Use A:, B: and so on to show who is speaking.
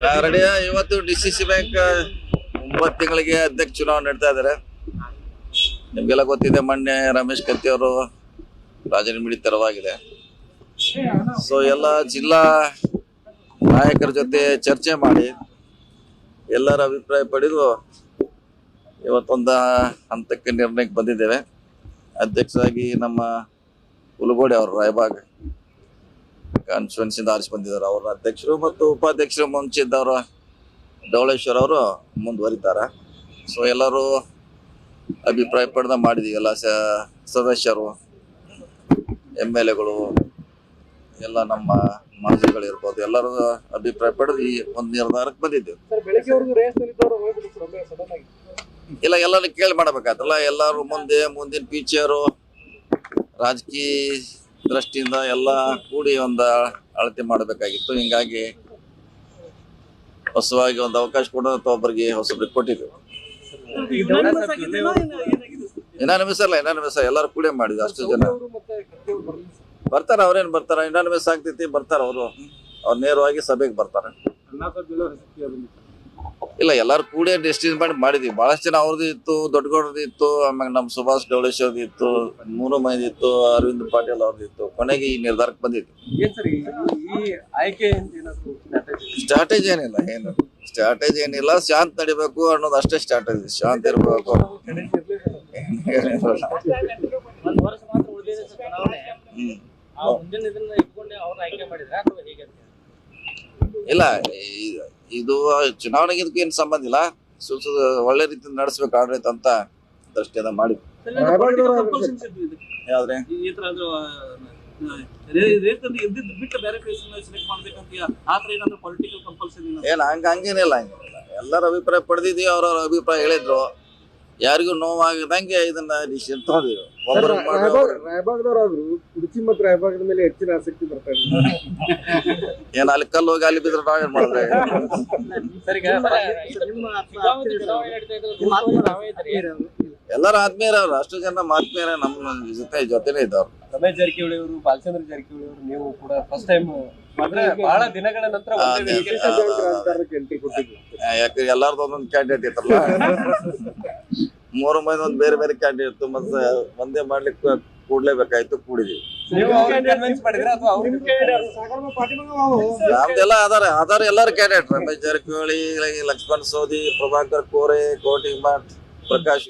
A: Ready ಇವತ್ತು D C C bank ಒಂಬತ್ತು ತಿಂಗಳಿಗೆ ಅಧ್ಯಕ್ಷ ಚುನಾವಣೆ ನಡೀತಾ ಇದಾರೆ. ನಿಮ್ಗೆಲ್ಲ ಗೊತ್ತಿದೆ, ಮೊನ್ನೆ ರಮೇಶ್ ಕತ್ತಿ ಅವರು ರಾಜೀನಾಮೆ ತೆರವಾಗಿದೆ ಸೊ ಎಲ್ಲ ಜಿಲ್ಲಾ ನಾಯಕರ ಜೊತೆ ಚರ್ಚೆ ಮಾಡಿ, ಎಲ್ಲರ ಅಭಿಪ್ರಾಯ ಪಡೆದು ಇವತ್ತೊಂದು ಹಂತಕ್ಕೆ ನಿರ್ಣಯಕ್ಕೆ ಬಂದಿದ್ದೇವೆ. ಅಧ್ಯಕ್ಷರಾಗಿ ನಮ್ಮ ಹುಲಗೋಡಿ ಅವರು, ರಾಯಬಾಗ್. ಕಾನ್ಸ್ಟಿಟ್ಯೂನ್ಸಿಂದ ಆರಿಸಿ ಬಂದಿದ್ದಾರೆ. ಅವರ ಅಧ್ಯಕ್ಷರು ಮತ್ತು ಉಪಾಧ್ಯಕ್ಷರು ಮುಂಚಿದ್ದವರು ಧವಳೇಶ್ವರ್ ಅವರು ಮುಂದುವರಿತಾರೆ. ಸೊ ಎಲ್ಲರೂ ಅಭಿಪ್ರಾಯ ಪಡೆದ ಮಾಡಿದೀವಿ ಎಲ್ಲ ಸದಸ್ಯರು ಎಂ ಎಲ್ ಎಗಳು ಎಲ್ಲ ನಮ್ಮ ಮಾಜಿಗಳಿರ್ಬೋದು. ಎಲ್ಲರೂ ಅಭಿಪ್ರಾಯ ಪಡೆದು ಈ ಒಂದು ನಿರ್ಧಾರಕ್ಕೆ ಬಂದಿದ್ದೇವೆ. ಇಲ್ಲ ಎಲ್ಲರೂ ಕೇಳಿ ಮಾಡ್ಬೇಕಾಯ್ತಲ್ಲ. ಎಲ್ಲರೂ ಮುಂದೆ ಮುಂದಿನ ಫ್ಯೂಚರು ರಾಜಕೀಯ ದೃಷ್ಟಿಯಿಂದ ಎಲ್ಲ ಕೂಡಿ ಒಂದು ಅಳತೆ ಮಾಡಬೇಕಾಗಿತ್ತು. ಹಿಂಗಾಗಿ ಹೊಸವಾಗಿ ಒಂದು ಅವಕಾಶ ಕೂಡ ಒಬ್ಬರಿಗೆ ಹೊಸಬ್ರಿಗೆ ಕೊಟ್ಟಿದ್ದೆವು ಇನಾನಿಮಿಸ್ ಅಲ್ಲ ಇನಾನಿಮಿಸ್ ಎಲ್ಲರೂ ಕೂಡಿ ಮಾಡಿದ್ರು, ಅಷ್ಟು ಜನ. ಬರ್ತಾರ, ಅವ್ರೇನ್ ಬರ್ತಾರ? ಇನಾನಿಮಿಸ್ ಆಗ್ತೈತಿ, ಬರ್ತಾರ ಅವರು. ಅವ್ರು ನೇರವಾಗಿ ಸಭೆಗೆ ಬರ್ತಾರೆ. ಇಲ್ಲ ಎಲ್ಲಾರು ಕೂಡಿ ಡಿಸ್ಟಿನ್ ಮಾಡಿ ಮಾಡಿದ್ವಿ. ಬಹಳಷ್ಟು ಜನ ಅವ್ರದ್ದು ಇತ್ತು ದೊಡ್ಡಗೌಡ್ರದ್ದು ಇತ್ತು ಆಮೇಲೆ ನಮ್ಮ ಸುಭಾಷ್ ಡವಳೇಶ್ವರದ್ದು ಇತ್ತು ಮೂರು ಮಂದಿ ಇತ್ತು ಅರವಿಂದ್ ಪಾಟೀಲ್ ಅವ್ರದ್ದು ಇತ್ತು. ಕೊನೆಗೆ ಈ ನಿರ್ಧಾರಕ್ಕೆ
B: ಏನಾದ್ರು
A: ಸ್ಟ್ರಾಟಜಿ ಏನಿಲ್ಲ ಏನು. ಸ್ಟ್ರಾಟಜಿ ಏನಿಲ್ಲ ಶಾಂತ ನಡಿಬೇಕು ಅನ್ನೋದು ಅಷ್ಟೇ ಸ್ಟ್ರಾಟಜಿ ಶಾಂತ ಇರಬೇಕು. ಹ್ಮ್. ಇಲ್ಲ ಇದು ಚುನಾವಣೆಗೆ ಏನ್ ಏನು ಸಂಬಂಧ ಇಲ್ಲ. ಒಳ್ಳೆ ರೀತಿ ನಡೆಸ್ಬೇಕು ಆಡಳಿತ ಅಂತ ದೃಷ್ಟಿಯಿಂದ ಮಾಡಿ. ಯಾವ್ದ್ರೆ? ಏನ್ ಹಂಗ ಹಂಗೇನಿಲ್ಲ ಹಂಗೇನಿಲ್ಲ. ಎಲ್ಲರ ಅಭಿಪ್ರಾಯ ಪಡೆದಿದ್ದೀವಿ ಅವ್ರವ್ರ ಅಭಿಪ್ರಾಯ ಹೇಳಿದ್ರು. ಯಾರಿಗೂ ನೋವಾಗದಂಗೆ ಇದನ್ನ ಡಿಸಿಷನ್ ತಗೊಂಡಿದ್ರು ಒಬ್ಬರು
B: ರಾಯಬಾಗದವರಾದ್ರು ಕುರ್ಚಿ ಮತ್ತು ರಾಯಬಾಗದ ಮೇಲೆ ಹೆಚ್ಚಿನ ಆಸಕ್ತಿ ಬರ್ತಾ ಇದೆ.
A: ಏನ್ ಅಲ್ಲಿ ಕಲ್ಲು ಹೋಗಿ ಅಲ್ಲಿ ಬಿದ್ರೆ ನಾವೇನ್ ಮಾಡಿದ್ರೆ
C: ಆತ್ಮೀಯರವ್ರು
A: ಎಲ್ಲರ ಆತ್ಮೀಯರ ಅಷ್ಟು ಜನ ಆತ್ಮೀಯರ ನಮ್ಮ ಜೊತೆ ಜೊತೆನೇ ಇದ್ದವ್ರು.
B: ರಮೇಶ್ ಜಾರಕಿಹೊಳಿ ಅವರು ಬಾಲಚಂದ್ರ ಜಾರಕಿಹೊಳಿ ಅವರು ನೀವು ಕೂಡ ಫಸ್ಟ್ ಟೈಮ್ ಅಂದ್ರೆ ಬಹಳ ದಿನಗಳ ನಂತರ ಒಂದೇ ವೇದಿಕೆ
A: ಎಲ್ಲಾರ್ದು ಒಂದೊಂದು ಕ್ಯಾಂಡಿಡೇಟ್ ಇತ್ತಲ್ಲ? ಮೂರು ಮಂದಿ ಒಂದ್ ಬೇರೆ ಬೇರೆ ಕ್ಯಾಂಡಿಡೇಟ್ ಇತ್ತು ಮತ್ತೆ ಒಂದೇ ಮಾಡ್ಲಿಕ್ಕೆ ಕೂಡ್ಲೇಬೇಕಾಯ್ತು ಕೂಡಿದ್ವಿ.
B: ಯಾವ್ದೆಲ್ಲ ಕನ್ವಿನ್ಸ್ ಮಾಡಿದ್ರೆ ಅಥವಾ ಅವ್ರು
A: ನಮ್ದೆಲ್ಲ ಆಧಾರ ಆಧಾರ ಎಲ್ಲಾರು ಕ್ಯಾಂಡಿಡೇಟ್ ರಮೇಶ್ ಜಾರಕಿಹೊಳಿ ಲಕ್ಷ್ಮಣ್ ಸೋದಿ ಪ್ರಭಾಕರ್ ಕೋರೆ ಕೋಟಿ ಮಠ್ ಪ್ರಕಾಶ್